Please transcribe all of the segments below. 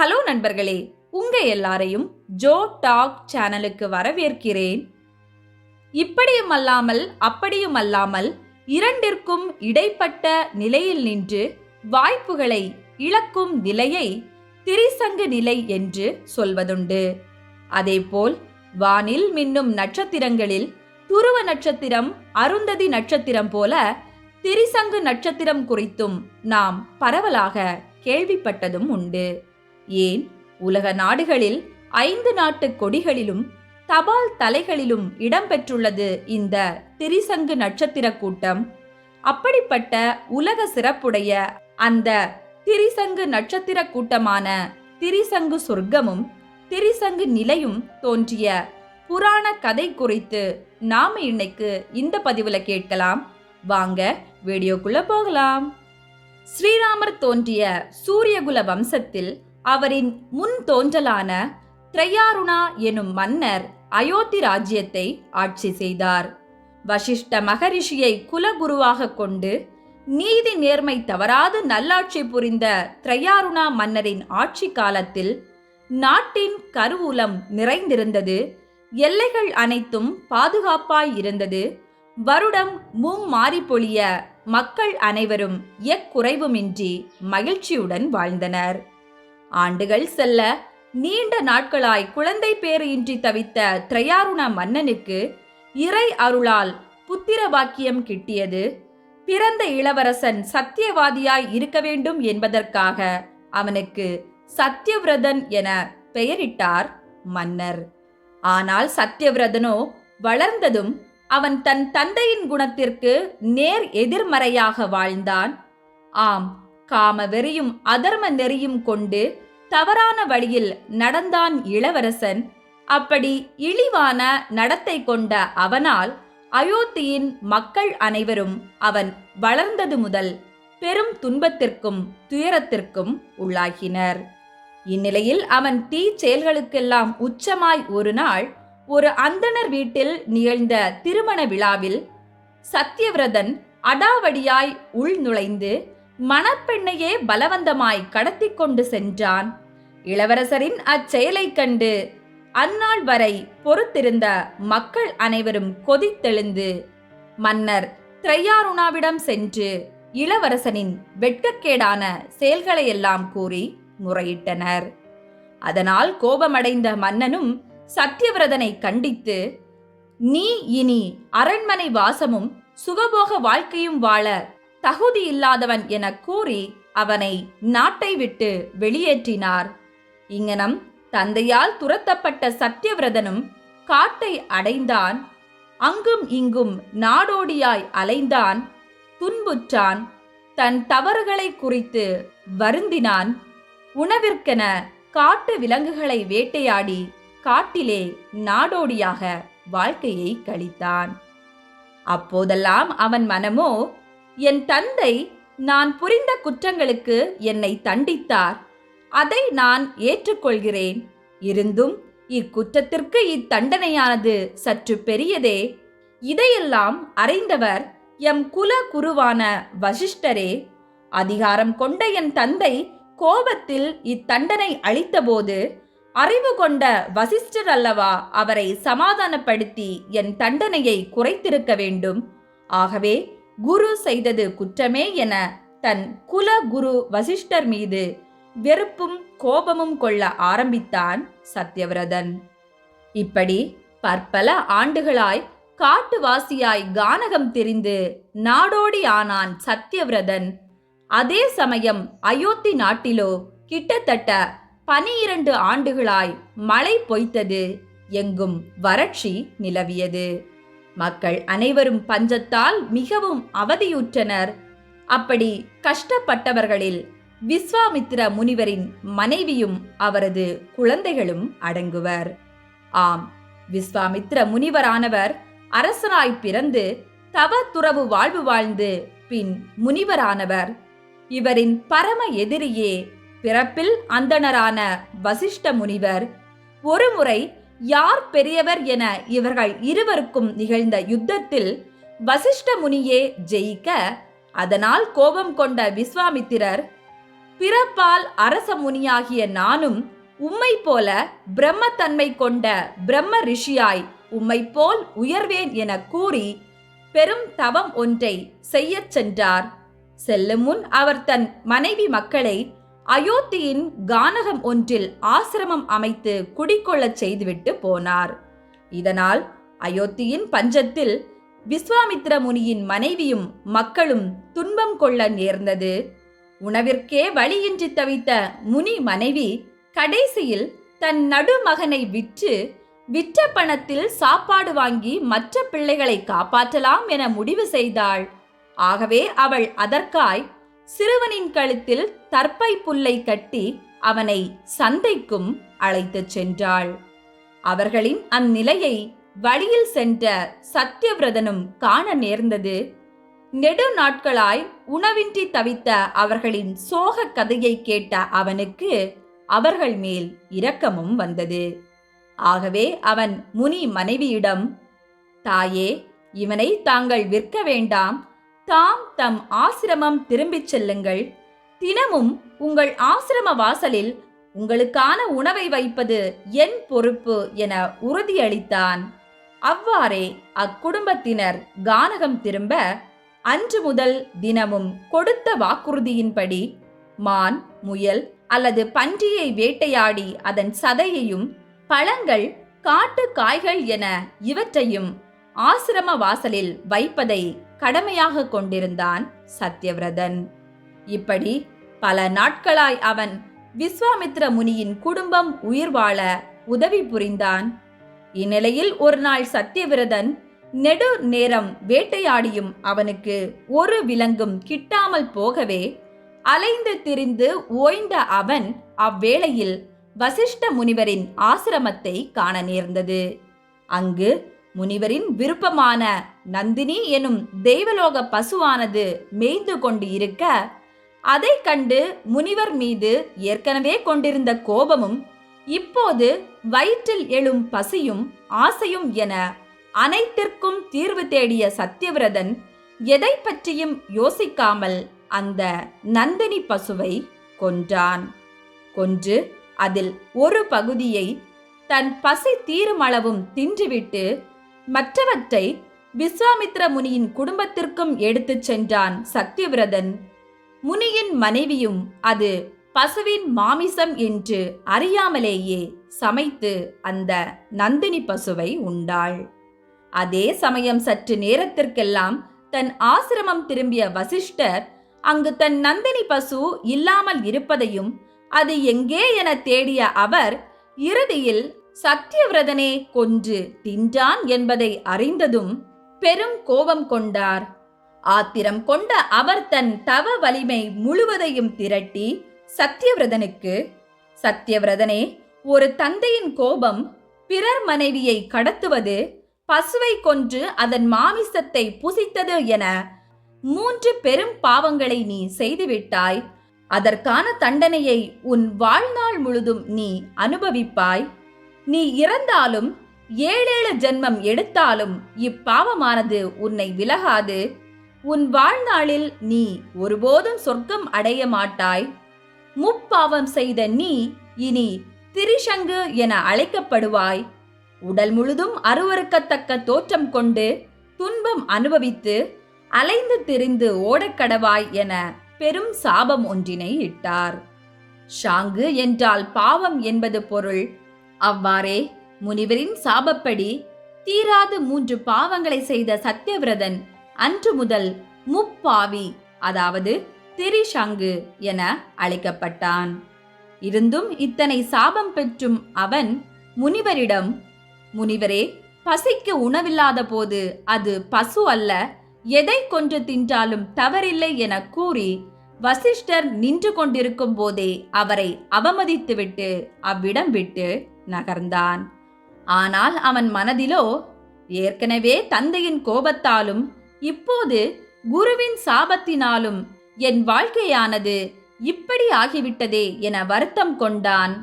Hello நண்பர்களே உங்க எல்லாரையும் ஜோ டாக் சேனலுக்கு வரவேற்கிறேன். இப்படியும் அல்லாமல் அப்படியும் அல்லாமல் இரண்டிற்கும் இடைப்பட்ட நிலையில் நின்று வாய்ப்புகளை இழக்கும் நிலையை திரிசங்கு நிலை என்று சொல்வதுண்டு. அதேபோல் வானில் மின்னும் நட்சத்திரங்களில் துருவ நட்சத்திரம் அருந்ததி நட்சத்திரம் போல திரிசங்கு நட்சத்திரம் குறித்தும் நாம் பரவலாக கேள்விப்பட்டதும் உண்டு. ஏன் உலக நாடுகளில் ஐந்து நாட்டு கொடிகளிலும் தபால் தலைகளிலும் இடம்பெற்றுள்ளது இந்த திரிசங்கு நட்சத்திர கூட்டம். அப்படிப்பட்ட உலக சிறப்புடைய அந்த திரிசங்கு நட்சத்திர கூட்டமான திரிசங்கு சொர்க்கமும் திரிசங்கு நிலையும் தோன்றிய புராண கதை குறித்து நாம இன்னைக்கு இந்த பதிவுல கேட்கலாம். வாங்க வீடியோக்குள்ள போகலாம். ஸ்ரீராமர் தோன்றிய சூரியகுல வம்சத்தில் அவரின் முன் தோன்றலான திரையாருணா எனும் மன்னர் அயோத்தி ராஜ்யத்தை ஆட்சி செய்தார். வசிஷ்ட மகரிஷியை குலகுருவாக கொண்டு நீதி நேர்மை தவறாது நல்லாட்சி புரிந்த திரையாருணா மன்னரின் ஆட்சி காலத்தில் நாட்டின் கருவூலம் நிறைந்திருந்தது. எல்லைகள் அனைத்தும் பாதுகாப்பாய் இருந்தது. வருடம் மும்மாறி பொழிய மக்கள் அனைவரும் எக்குறைவுமின்றி மகிழ்ச்சியுடன் வாழ்ந்தனர். ஆண்டுகள் செல்ல நீண்ட நாட்களாய் குழந்தை பேறு இன்றி தவித்த திரையாருண மன்னனுக்கு இறை அருளால் புத்திர பாக்கியம் கிட்டியது. பிறந்த இளவரசன் சத்தியவாதியாய் இருக்க வேண்டும் என்பதற்காக அவனுக்கு சத்தியவிரதன் என பெயரிட்டார் மன்னர். ஆனால் சத்தியவிரதனோ வளர்ந்ததும் அவன் தன் தந்தையின் குணத்திற்கு நேர் எதிர்மறையாக வாழ்ந்தான். ஆம் காம வெறியும் அதர்ம நெறியும் கொண்டு தவறான வழியில் நடந்தான் இளவரசன். அப்படி இழிவான நடத்தை கொண்ட அவனால் அயோத்தியின் மக்கள் அனைவரும் அவன் வளர்ந்தது முதல் பெரும் துன்பத்திற்கும் துயரத்திற்கும் உள்ளாகினர். இந்நிலையில் அவன் தீ செயல்களுக்கெல்லாம் உச்சமாய் ஒரு நாள் ஒரு அந்தணர் வீட்டில் நிகழ்ந்த திருமண விழாவில் சத்தியவிரதன் அடாவடியாய் உள் நுழைந்து மணப்பெண்ணையே பலவந்தமாய் கடத்தி கொண்டு சென்றான். இளவரசரின் அச்செயலைக் கண்டு அந்நாள் வரை பொறுத்திருந்த மக்கள் அனைவரும் கொதித்தெழுந்து மன்னர் திரையாருணாவிடம் சென்று இளவரசனின் வெட்கக்கேடான செயல்களையெல்லாம் கூறி முறையிட்டனர். அதனால் கோபமடைந்த மன்னனும் சத்தியவிரதனை கண்டித்து நீ இனி அரண்மனை வாசமும் சுகபோக வாழ்க்கையும் வாழ தகுதி இல்லாதவன் என கூறி அவனை நாட்டை விட்டு வெளியேற்றினார். இங்கனம் தந்தையால் துரத்தப்பட்ட சத்தியவிரதனும் காட்டை அடைந்தான். அங்கும் இங்கும் நாடோடியாய் அலைந்தான். துன்புற்றான். தன் தவறுகளை குறித்து வருந்தினான். உணவிற்கென காட்டு விலங்குகளை வேட்டையாடி காட்டிலே நாடோடியாக வாழ்க்கையை கழித்தான். அப்போதெல்லாம் அவன் மனமோ என் தந்தை நான் புரிந்த குற்றங்களுக்கு என்னை தண்டித்தார். அதை நான் ஏற்றுக்கொள்கிறேன். இருந்தும் இக்குற்றத்திற்கு இத்தண்டனையானது சற்று பெரியதே. இதையெல்லாம் அறிந்தவர் எம் குல குருவான வசிஷ்டரே. அதிகாரம் கொண்ட என் தந்தை கோபத்தில் இத்தண்டனை அளித்தபோது அறிவு கொண்ட வசிஷ்டர் அல்லவா அவரை சமாதானப்படுத்தி என் தண்டனையை குறைத்திருக்க வேண்டும். ஆகவே குரு செய்தது குற்றமே என தன் குல குரு வசிஷ்டர் மீது வெறுப்பும் கோபமும் கொள்ள ஆரம்பித்தான் சத்யவிரதன். இப்படி பற்பல ஆண்டுகளாய் காட்டுவாசியாய் கானகம் தெரிந்து நாடோடி ஆனான் சத்யவிரதன். அதே சமயம் அயோத்தி நாட்டிலோ கிட்டத்தட்ட பனிரண்டு ஆண்டுகளாய் மழை பொய்த்தது எங்கும் வறட்சி நிலவியது. மக்கள் அனைவரும் பஞ்சத்தால் மிகவும் அவதியுற்றனர். அப்படி கஷ்டப்பட்டவர்களில் விஸ்வாமித்ர முனிவரின் மனைவியும் அவரது குழந்தைகளும் அடங்குவர். ஆம் விஸ்வாமித்ர முனிவரானவர் அரசராய் பிறந்து தவ துறவு வாழ்வு வாழ்ந்து பின் முனிவரானவர். இவரின் பரம எதிரியே பிறப்பில் அந்தணரான வசிஷ்ட முனிவர். ஒருமுறை யார் பெரியவர் என இவர்கள் இருவருக்கும் நிகழ்ந்த யுத்தத்தில் வசிஷ்ட முனியே ஜெயிக்க அதனால் கோபம் கொண்ட விஸ்வாமித்திரர் பிறப்பால் அரச முனியாகிய நானும் உம்மை போல பிரம்மத்தன்மை கொண்ட பிரம்ம ரிஷியாய் உம்மை போல் உயர்வேன் என கூறி பெரும் தவம் ஒன்றை செய்யச் சென்றார். செல்லும் முன் அவர் தன் மனைவி மக்களை அயோத்தியின் கானகம் ஒன்றில் ஆசிரமம் அமைத்து குடிக்கொள்ளச் செய்துவிட்டு போனார். இதனால் அயோத்தியின் பஞ்சத்தில் விஸ்வாமித்ர முனியின் மனைவியும் மக்களும் துன்பம் கொள்ள நேர்ந்தது. உணவிற்கே வழியின்றி தவித்த முனி மனைவி கடைசியில் தன் நடுமகனை விற்று விற்ற பணத்தில் சாப்பாடு வாங்கி மற்ற பிள்ளைகளை காப்பாற்றலாம் என முடிவு செய்தாள். ஆகவே அவள் அதற்காய் சிறுவனின் கழுத்தில் தற்பை புல்லை கட்டி அவனை சந்தைக்கும் அழைத்துச் சென்றாள். அவர்களின் அந்நிலையை வழியில் சென்ற சத்தியவிரதனும் காண நேர்ந்தது. நெடு நாட்களாய் உணவின்றி தவித்த அவர்களின் சோக கதையை கேட்ட அவனுக்கு அவர்கள் மேல் இரக்கமும் வந்தது. ஆகவே அவன் முனி மனைவியிடம் தாயே இவனை தாங்கள் விற்க வேண்டாம். தாம் தம் ஆசிரமம் திரும்பிச் செல்லுங்கள். தினமும் உங்கள் ஆசிரம வாசலில் உங்களுக்கான உணவை வைப்பது என் பொறுப்பு என உறுதியளித்தான். அவ்வாறே அக்குடும்பத்தினர் கானகம் திரும்ப அன்று முதல் தினமும் கொடுத்த வாக்குறுதியின்படி மான் முயல் அல்லது பன்றியை வேட்டையாடி அதன் சதையையும் பழங்கள் காட்டு காய்கள் என இவற்றையும் ஆசிரம வாசலில் வைப்பதை கடமையாக கொண்டிருந்தான் சத்யவிரதன். இப்படி பல நாட்களாய் அவன் விஸ்வாமித்ர முனியின் குடும்பம் உயிர் வாழ உதவி புரிந்தான். இந்நிலையில் ஒரு நாள் சத்யவிரதன் நெடு நேரம் வேட்டையாடியும் அவனுக்கு ஒரு விலங்கும் கிட்டாமல் போகவே அலைந்து திரிந்து ஓய்ந்த அவன் அவ்வேளையில் வசிஷ்ட முனிவரின் ஆசிரமத்தை காண நேர்ந்தது. அங்கு முனிவரின் விருப்பமான நந்தினி எனும் தெய்வலோக பசுவானது மேய்ந்து கொண்டு இருக்க அதை கண்டு முனிவர் மீது ஏற்கனவே கொண்டிருந்த கோபமும் இப்போது வயிற்றில் எழும் பசியும் ஆசையும் என அனைத்திற்கும் தீர்வு தேடிய சத்தியவிரதன் எதை பற்றியும் யோசிக்காமல் அந்த நந்தினி பசுவை கொன்றான். கொன்று அதில் ஒரு பகுதியை தன் பசி தீருமளவும் தின்றுவிட்டு மற்றவற்றை விஸ்வாமித்ர முனியின் குடும்பத்திற்கும் எடுத்துச் சென்றான் சத்தியவிரதன் முனியின் மனைவியும் அது பசுவின் மாமிசம் என்று அறியாமலேயே சமைத்து அந்த நந்தினி பசுவை உண்டாள். அதே சமயம் சற்று நேரத்திற்கெல்லாம் தன் ஆசிரமம் திரும்பிய வசிஷ்டர் அங்கு தன் நந்தினி பசு இல்லாமல் இருப்பதையும் அது எங்கே என தேடிய அவர் இறுதியில் சத்தியவிரதனே கொன்று தின்றான் என்பதை அறிந்ததும் பெரும் கோபம் கொண்டார். ஆத்திரம் கொண்ட அவர் தன் தவ வலிமை முழுவதையும் திரட்டி சத்தியவிரதனுக்கு சத்தியவிரதனே ஒரு தந்தையின் கோபம் பிறர் மனைவியை கடத்துவது பசுவை கொன்று அதன் மாமிசத்தை புசித்தது என மூன்று பெரும் பாவங்களை நீ செய்துவிட்டாய். அதற்கான தண்டனையை உன் வாழ்நாள் முழுதும் நீ அனுபவிப்பாய். நீ இறந்தாலும் ஏழேழு ஜென்மம் எடுத்தாலும் இப்பாவமானது உன்னை விலகாது. உன் வாழ்நாளில் நீ ஒருபோதும் சொர்க்கம் அடைய மாட்டாய். முப்பாவம் செய்த நீ இனி திரிசங்கு என அழைக்கப்படுவாய். உடல் முழுதும் அருவருக்கத்தக்க தோற்றம் கொண்டு துன்பம் அனுபவித்து அலைந்து திரிந்து ஓடக்கடவாய் என பெரும் சாபம் ஒன்றினை இட்டார். ஷாங்கு என்றால் பாவம் என்பது பொருள். அவ்வாறே முனிவரின் சாபப்படி தீராது மூன்று பாவங்களை செய்த சத்தியவிரதன் அன்று முதல் முப்பாவி அதாவது திரிஷங்கு என அழைக்கப்பட்டான். இருந்தும் இத்தனை சாபம் பெற்றும் அவன் முனிவரிடம் முனிவரே பசிக்கு உணவில்லாத போது அது பசு அல்ல எதை கொன்று தின்றாலும் தவறில்லை என கூறி வசிஷ்டர் நின்று கொண்டிருக்கும் போதே அவரை அவமதித்துவிட்டு அவ்விடம் விட்டு நகர்ந்தான். ஆனால் அவன் மனதிலோ ஏற்கனவே தந்தையின் கோபத்தாலும் இப்போது குருவின் சாபத்தினாலும் என் வாழ்க்கையானது இப்படி ஆகிவிட்டதே என வருத்தம் கொண்டான்.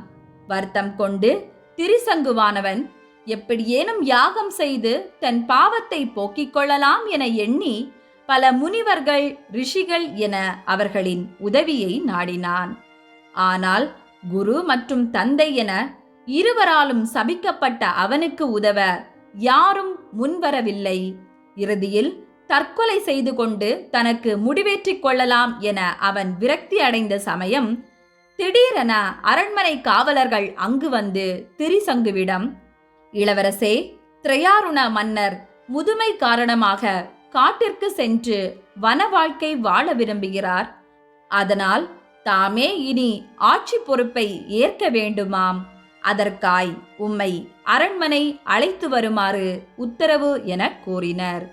வருத்தம் கொண்டு திரிசங்குவானவன் எப்படியேனும் யாகம் செய்து தன் பாவத்தை போக்கிக் கொள்ளலாம் என எண்ணி பல முனிவர்கள் ரிஷிகள் என அவர்களின் உதவியை நாடினான். ஆனால் குரு மற்றும் தந்தை என இருவராலும் சபிக்கப்பட்ட அவனுக்கு உதவ யாரும் முன்வரவில்லை. இறுதியில் தற்கொலை செய்து கொண்டு தனக்கு முடிவேற்றிக் கொள்ளலாம் என அவன் விரக்தி அடைந்த சமயம் திடீரென அரண்மனை காவலர்கள் அங்கு வந்து திரிசங்குவிடம் இளவரசே திரையாருண மன்னர் முதுமை காரணமாக காட்டிற்கு சென்று வன வாழ்க்கை வாழ விரும்புகிறார். அதனால் தாமே இனி ஆட்சி பொறுப்பை ஏற்க வேண்டுமாம். அதற்காய் உம்மை அரண்மனை அழைத்து வருமாறு உத்தரவு என கூறினர்.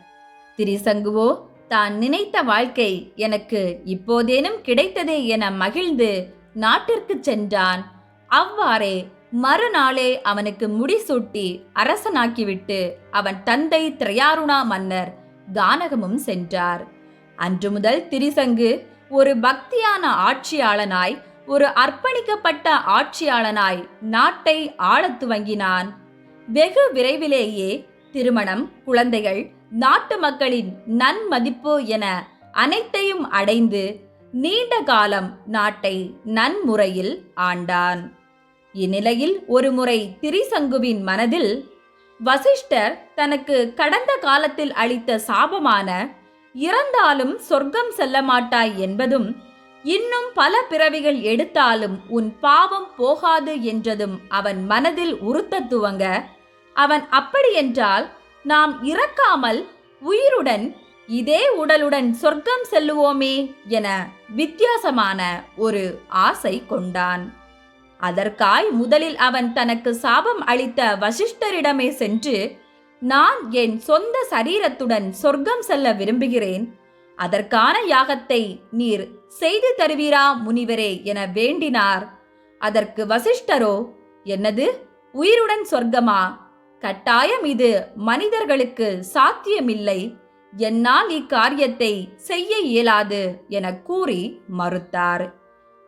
திரிசங்குவோ தான் நினைத்த வாழ்க்கை எனக்கு இப்போதேனும் கிடைத்ததே என மகிழ்ந்து நாட்டிற்கு சென்றான். அவ்வாறே மறுநாளே அவனுக்கு முடிசூட்டி அரசனாக்கிவிட்டு அவன் தந்தை திரையாருணா மன்னர் கானகமும் சென்றார். அன்று முதல் திரிசங்கு ஒரு பக்தியான ஆட்சியாளனாய் ஒரு அர்ப்பணிக்கப்பட்ட ஆட்சியாளனாய் நாட்டை ஆளத் துவங்கினான். வெகு விரைவிலேயே திருமணம் குழந்தைகள் நாட்டு மக்களின் நன்மதிப்பு என அனைத்தையும் அடைந்து நீண்ட காலம் நாட்டை நன்முறையில் ஆண்டான். இந்நிலையில் ஒருமுறை திரிசங்குவின் மனதில் வசிஷ்டர் தனக்கு கடந்த காலத்தில் அளித்த சாபமான இறந்தாலும் சொர்க்கம் செல்ல மாட்டாய் என்பதும் இன்னும் பல பிறவிகள் எடுத்தாலும் உன் பாவம் போகாது என்றதும் அவன் மனதில் உறுத்த துவங்க அவன் அப்படியென்றால் நாம் இறக்காமல் உயிருடன் இதே உடலுடன் சொர்க்கம் செல்லுவோமே என வித்தியாசமான ஒரு ஆசை கொண்டான். அதற்காய் முதலில் அவன் தனக்கு சாபம் அளித்த வசிஷ்டரிடமே சென்று நான் என் சொந்த சரீரத்துடன் சொர்க்கம் செல்ல விரும்புகிறேன். அதற்கான யாகத்தை நீர் செய்து தருவீரா முனிவரே என வேண்டினார். அதற்கு வசிஷ்டரோ என்னது? உயிருடன் சொர்க்கமா? கட்டாயம் இது மனிதர்களுக்கு சாத்தியமில்லை. என்னால் இக்காரியத்தை செய்ய இயலாது என கூறி மறுத்தார்.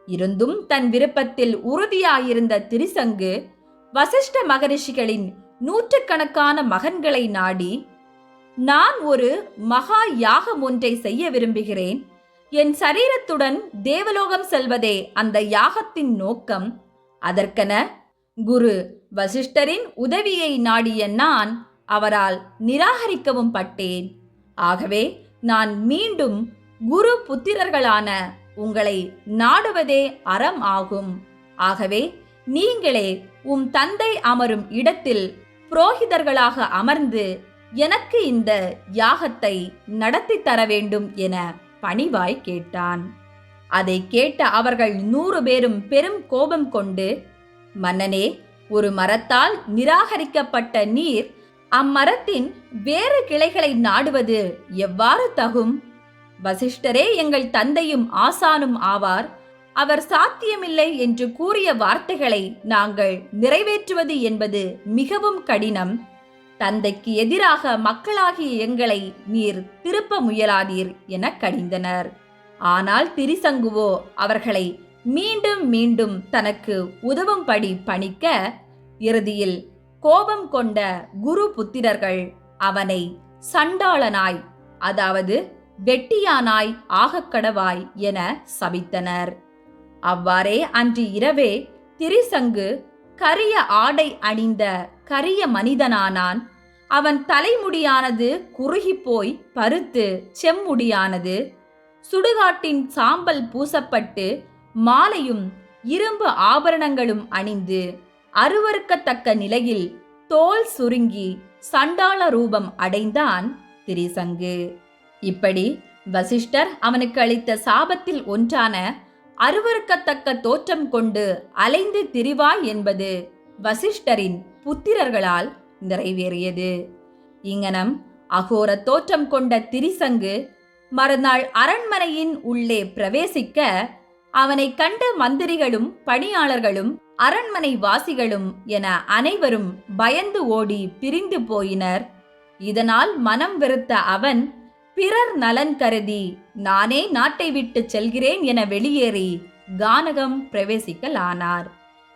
இருந்தும் தன் விருப்பத்தில் உறுதியாயிருந்த திரிசங்கு வசிஷ்ட மகரிஷிகளின் நூற்றுக்கணக்கான மகன்களை நாடி நான் ஒரு மகா யாகம் ஒன்றை செய்ய விரும்புகிறேன். என் சரீரத்துடன் தேவலோகம் செல்வதே அந்த யாகத்தின் நோக்கம். அதற்கென குரு வசிஷ்டரின் உதவியை நாடிய நான் அவரால் நிராகரிக்கவும் பட்டேன். ஆகவே நான் மீண்டும் குரு புத்திரர்களான உங்களை நாடுவதே அறம் ஆகும். ஆகவே நீங்களே உம் தந்தை அமரும் இடத்தில் புரோகிதர்களாக அமர்ந்து எனக்கு இந்த யாகத்தை நடத்தி தர வேண்டும் என பணிவாய் கேட்டான். அதை கேட்ட அவர்கள் நூறு பேரும் பெரும் கோபம் கொண்டு மன்னனே ஒரு மரத்தால் நிராகரிக்கப்பட்ட நீர் அம்மரத்தின் வேறு கிளைகளை நாடுவது எவ்வாறு தகும்? வசிஷ்டரே எங்கள் தந்தையும் ஆசானும் ஆவார். அவர் சாத்தியமில்லை என்று கூறிய வார்த்தைகளை நாங்கள் நிறைவேற்றுவது என்பது மிகவும் கடினம். தந்தைக்கு எதிராக மக்களாகிய எங்களை நீர் திருப்ப முயலாதீர் என கடிந்தனர். ஆனால் திரிசங்குவோ அவர்களை மீண்டும் மீண்டும் தனக்கு உதவும்படி பணிக்க இறுதியில் கோபம் கொண்ட குரு புத்திரர்கள் அவனை சண்டாளனாய் அதாவது வெட்டியானாய் ஆகக்கடவாய் என சபித்தனர். அவ்வாறே அன்று இரவே திரிசங்கு கரிய ஆடை அணிந்த கரிய மனிதனானான். அவன் தலைமுடியானது குறுகிப் போய் பருத்து செம்முடியானது. சுடுகாட்டின் சாம்பல் பூசப்பட்டு மாலையும் இரும்பு ஆபரணங்களும் அணிந்து அருவறுக்கத்தக்க நிலையில் தோல் சுருங்கி சண்டாள ரூபம் அடைந்தான் திரிசங்கு. இப்படி வசிஷ்டர் அவனுக்கு அளித்த சாபத்தில் ஒன்றான அருவருக்கத்தக்க தோற்றம் கொண்டு அலைந்து திரிவாய் என்பது வசிஷ்டரின் புத்திரர்களால் நிறைவேறியது. இங்கனம் அகோர தோற்றம் கொண்ட திரிசங்கு மறுநாள் அரண்மனையின் உள்ளே பிரவேசிக்க அவனை கண்ட மந்திரிகளும் பணியாளர்களும் அரண்மனை வாசிகளும் என அனைவரும் பயந்து ஓடி பிரிந்து போயினர். இதனால் மனம் வெறுத்த அவன் பிறர் நலன் கருதி நானே நாட்டை விட்டு செல்கிறேன் என வெளியேறி கானகம் பிரவேசிக்கலானார்.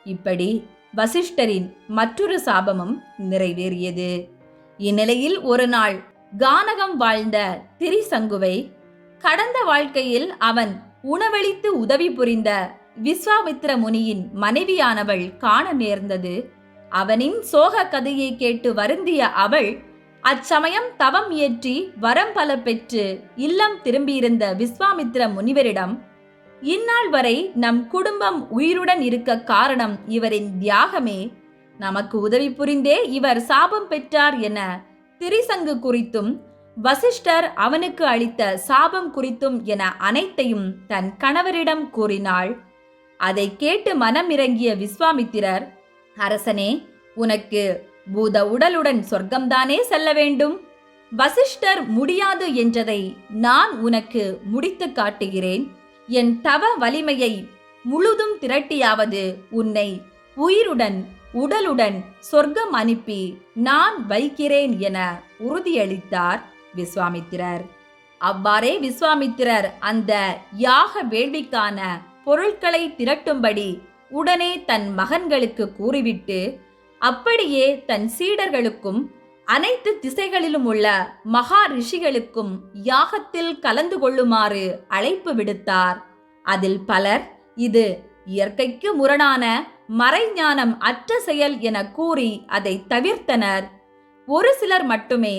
இப்படி வசிஷ்டரின் மற்றொரு சாபமும் நிறைவேறியது. இந்நிலையில் ஒரு நாள் கானகம் வாழ்ந்த திரிசங்குவை கடந்த வாழ்க்கையில் அவன் உணவளித்து உதவி புரிந்த விஸ்வாமித்திர முனியின் மனைவியானவள் காண நேர்ந்தது. அவனின் சோக கதையை கேட்டு வருந்திய அவள் அச்சமயம் தவம் இயற்றி வரம் பல பெற்று இல்லம் திரும்பியிருந்த விஸ்வாமித்திர முனிவரிடம் இந்நாள் வரை நம் குடும்பம் உயிருடன் இருக்க காரணம் இவரின் தியாகமே. நமக்கு உதவி புரிந்தே இவர் சாபம் பெற்றார் என திரிசங்கு குறித்தும் வசிஷ்டர் அவனுக்கு அளித்த சாபம் குறித்தும் என அனைத்தையும் தன் கணவரிடம் கூறினாள். அதை கேட்டு மனம் இறங்கிய விஸ்வாமித்திரர் அரசனே உனக்கு பூத உடலுடன் சொர்க்கம்தானே செல்ல வேண்டும்? வசிஷ்டர் முடியாது என்றதை நான் உனக்கு முடித்து காட்டுகிறேன். என் தவ வலிமையை முழுதும் திரட்டியாவது உன்னை உயிருடன் உடலுடன் சொர்க்கம் அனுப்பி நான் வைக்கிறேன் என உறுதியளித்தார் விஸ்வாமித்திரர். அவ்வாறே விஸ்வாமித்திரர் அந்த யாக வேள்விக்கான பொருட்களை திரட்டும்படி உடனே தன் மகன்களுக்கு கூறிவிட்டு அப்படியே தன் சீடர்களுக்கும் அனைத்து திசைகளிலும் உள்ள மகா ரிஷிகளுக்கும் யாகத்தில் கலந்து கொள்ளுமாறு அழைப்பு விடுத்தார். அதில் பலர் இது இயற்கைக்கு முரணான மறைஞானம் அற்ற செயல் என கூறி அதை தவிர்த்தனர். ஒரு சிலர் மட்டுமே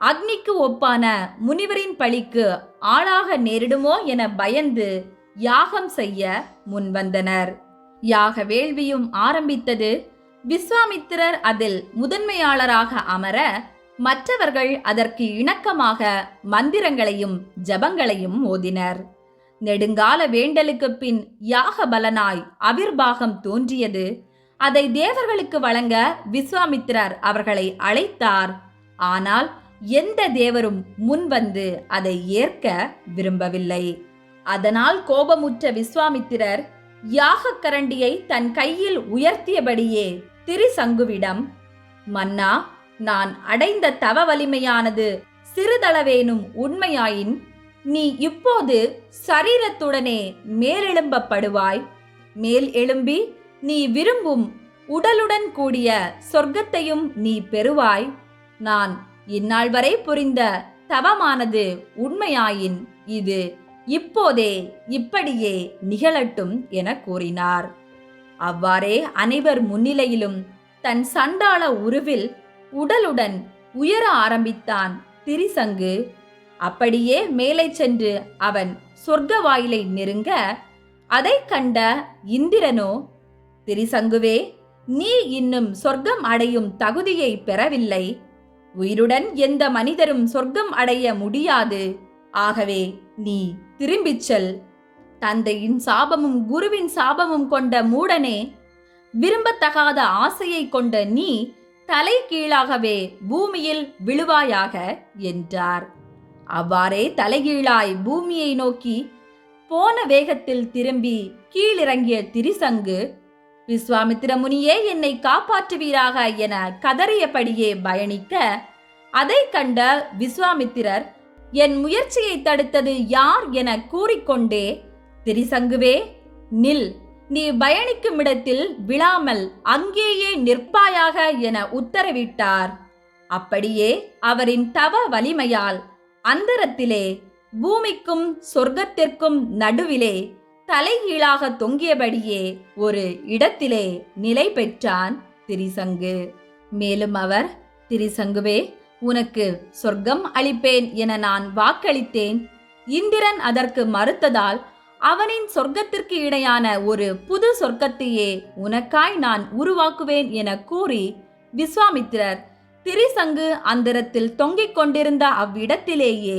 அக்னிக்கு ஒப்பான முனிவரின் பழிக்கு ஆளாக நேரிடுமோ என பயந்து யாகம் செய்ய முன்வந்தனர். யாக வேள்வியும் ஆரம்பித்தது விஸ்வாமித்திரர் அதில் முதன்மையாளராக அமர மற்றவர்கள் அதற்கு இணக்கமாக மந்திரங்களையும் ஜபங்களையும் ஓதினர். நெடுங்கால வேண்டலுக்கு பின் யாக பலனாய் அவிர்பாகம் தோன்றியது. அதை தேவர்களுக்கு வழங்க விஸ்வாமித்திரர் அவர்களை அழைத்தார். ஆனால் எந்த தேவரும் முன்வந்து அதை ஏற்க விரும்பவில்லை. அதனால் கோபமுற்ற விஸ்வாமித்திரர் யாகக்கரண்டியை தன் கையில் உயர்த்தியபடியே திரிசங்குவிடம் மன்னா நான் அடைந்த தவ வலிமையானது சிறிதளவேனும் உண்மையாயின் நீ இப்போது சரீரத்துடனே மேலெழும்பப்படுவாய். மேல் எழும்பி நீ விரும்பும் உடலுடன் கூடிய சொர்க்கத்தையும் நீ பெறுவாய். நான் இந்நாள் வரை புரிந்த தவமானது உண்மையாயின் இது இப்போதே இப்படியே நிகழட்டும் என கூறினார். அவ்வாறே அனைவர் முன்னிலையிலும் தன் சண்டாள உருவில் உடலுடன் உயர ஆரம்பித்தான் திரிசங்கு. அப்படியே மேலே சென்று அவன் சொர்க்க வாயிலை நெருங்க அதைக் கண்ட இந்திரனோ திரிசங்குவே நீ இன்னும் சொர்க்கம் அடையும் தகுதியை பெறவில்லை. உயிருடன் எந்த மனிதரும் சொர்க்கம் அடைய முடியாது. ஆகவே நீ திரும்பிச் செல். தந்தையின் சாபமும் குருவின் சாபமும் கொண்ட மூடனே விரும்பத்தகாத ஆசையை கொண்ட நீ தலை கீழாகவே பூமியில் விழுவாயாக என்றார். அவ்வாறே தலைகீழாய் பூமியை நோக்கி போன வேகத்தில் திரும்பி கீழிறங்கிய திரிசங்கு விஸ்வாமித்திர முனியே என்னை காப்பாற்றுவீராக என கதறியபடியே பயணிக்க அதை கண்ட விஸ்வாமித்திரர் என் முயற்சியை தடுத்தது யார் என கூறிக்கொண்டே திரிசங்குவே நில். நீ பயணிக்கும் இடத்தில் விழாமல் அங்கேயே நிற்பாயாக என உத்தரவிட்டார். அப்படியே அவரின் தவ வலிமையால் அந்தரத்திலே பூமிக்கும் சொர்க்கத்திற்கும் நடுவிலே தலைகீழாக தொங்கியபடியே ஒரு இடத்திலே நிலை பெற்றான் திரிசங்கு. மேலும் அவர் திரிசங்குவே உனக்கு சொர்க்கம் அளிப்பேன் என நான் வாக்களித்தேன். இந்திரன் அதற்கு மறுத்ததால் அவனின் சொர்க்கத்திற்கு இடையான ஒரு புது சொர்க்கத்தையே உனக்காய் நான் உருவாக்குவேன் என கூறி விஸ்வாமித்திரர் திரிசங்கு அந்தரத்தில் தொங்கிக் கொண்டிருந்த அவ்விடத்திலேயே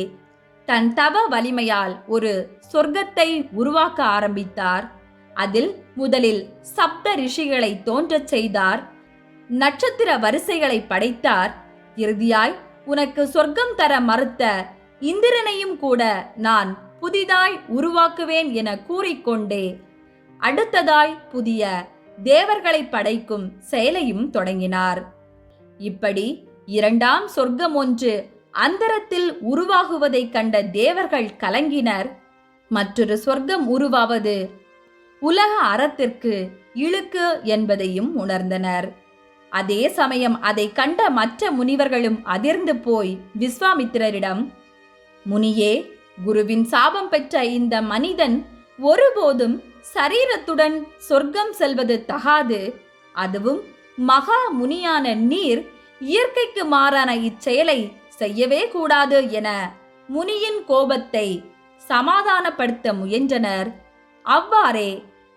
தன் தவ வலிமையால் ஒரு சொர்க்கத்தை உருவாக்க ஆரம்பித்தார். அதில் முதலில் சப்த ரிஷிகளை தோன்றச் செய்தார். நட்சத்திர வரிசைகளை படைத்தார். இறுதியாய் உனக்கு சொர்க்கம் தர மறுத்த இந்திரனையும் கூட நான் புதிதாய் உருவாக்குவேன் என கூறிக்கொண்டே அடுத்ததாய் புதிய தேவர்களை படைக்கும் செயலையும் தொடங்கினார். இப்படி இரண்டாம் சொர்க்கம் ஒன்று அந்தரத்தில் உருவாகுவதைக் கண்ட தேவர்கள் கலங்கினர். மற்றொரு சொர்க்கம் உருவாவது உலக அறத்திற்கு இழுக்கு என்பதையும் உணர்ந்தனர். அதே சமயம் அதை கண்ட மற்ற முனிவர்களும் அதிர்ந்து போய் விஸ்வாமித்திரரிடம் முனியே குருவின் சாபம் பெற்ற இந்த மனிதன் ஒருபோதும் சரீரத்துடன் சொர்க்கம் செல்வது தகாது. அதுவும் மகா முனியான நீர் இயற்கைக்கு மாறான இச்செயலை செய்யவே கூடாது என முனியின் கோபத்தை சமாதானப்படுத்த முயன்றனர். அவ்வாறே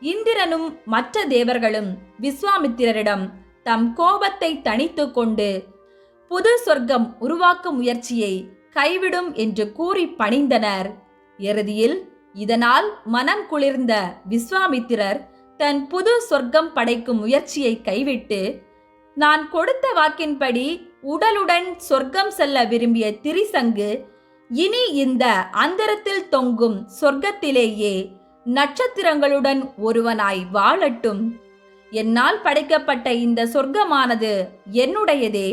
இந்திரனும் மற்ற தேவர்களும் விஸ்வாமித்திரரிடம் தம் கோபத்தை தணித்து கொண்டு புது சொர்க்கம் உருவாக்கும் முயற்சியை கைவிடும் என்று கூறி பணிந்தனர். இறுதியில் இதனால் மனம் குளிர்ந்த விஸ்வாமித்திரர் தன் புது சொர்க்கம் படைக்கும் முயற்சியை கைவிட்டு நான் கொடுத்த வாக்கின்படி உடலுடன் சொர்க்கம் செல்ல விரும்பிய திரிசங்கு இனி இந்த அந்தரத்தில் தொங்கும் சொர்க்கத்திலேயே நட்சத்திரங்களுடன் ஒருவனாய் வாழட்டும். என்னால் படைக்கப்பட்ட இந்த சொர்க்கமானது என்னுடையதே.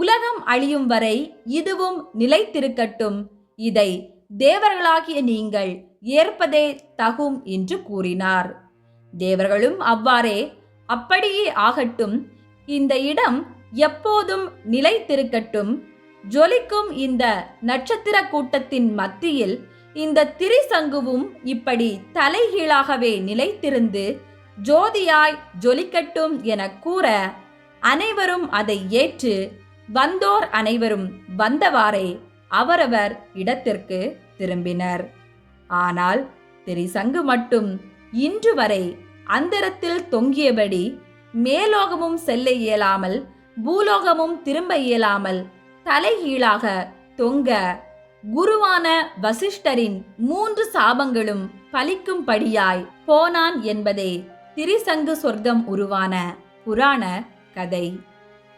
உலகம் அழியும் வரை இதுவும் நிலைத்திருக்கட்டும். இதை தேவர்களாகிய நீங்கள் ஏற்பதே தகும் என்று கூறினார். தேவர்களும் அவ்வாறே அப்படியே ஆகட்டும். இந்த இடம் எப்போதும் நிலைத்திருக்கட்டும். ஜொலிக்கும் இந்த நட்சத்திர கூட்டத்தின் மத்தியில் இந்த திரிசங்குவும் இப்படி தலைகீழாகவே நிலைத்திருந்து ஜோதியாய் ஜொலிக்கட்டும் என கூற அனைவரும் அதை ஏற்று வந்தோர் அனைவரும் வந்தவாறே அவரவர் இடத்திற்கு திரும்பினர். ஆனால் திரிசங்கு மட்டும் இன்று வரை அந்தரத்தில் தொங்கியபடி மேலோகமும் செல்ல இயலாமல் பூலோகமும் திரும்ப இயலாமல் தலைகீழாக தொங்க குருவான வசிஷ்டரின் மூன்று சாபங்களும் பலிக்கும்படியாய் போனான் என்பதே திரிசங்கு சொர்க்கம் உருவான புராண கதை.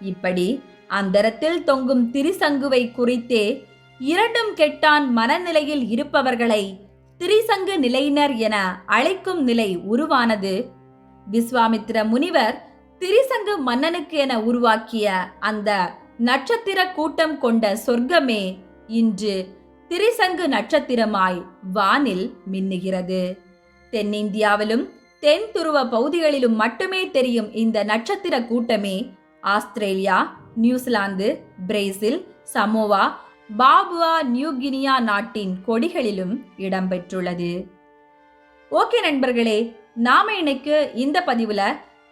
இப்படி அந்தரத்தில் தொங்கும் திரிசங்குவை குறித்தே இரண்டும் கெட்டான் மனநிலையில் இருப்பவர்களை திரிசங்கு நிலையினர் என அழைக்கும் நிலை உருவானது. விஸ்வாமித்திர முனிவர் திரிசங்கு மன்னனுக்கு என உருவாக்கிய அந்த நட்சத்திர கூட்டம் கொண்ட சொர்க்கமே இன்று திரிசங்கு நட்சத்திரமாய் வானில் மின்னுகிறது. தென்னிந்தியாவிலும் தென் துருவ பகுதிகளிலும் மட்டுமே தெரியும் இந்த நட்சத்திர கூட்டமே. Australia New Zealand Brazil Samoa Papua New Guinea நாட்டின் கொடிகளிலும் இடம்பெற்றுள்ளது. ஓகே நண்பர்களே நாம இன்னைக்கு இந்த பதிவுல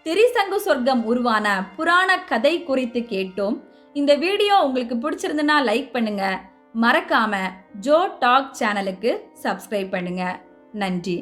திரிசங்கு சொர்க்கம் உருவான புராண கதை குறித்து கேட்டோம். இந்த வீடியோ உங்களுக்கு பிடிச்சிருந்துன்னா லைக் பண்ணுங்க. மறக்காம ஜோ டாக் சேனலுக்கு சப்ஸ்கிரைப் பண்ணுங்க. நன்றி.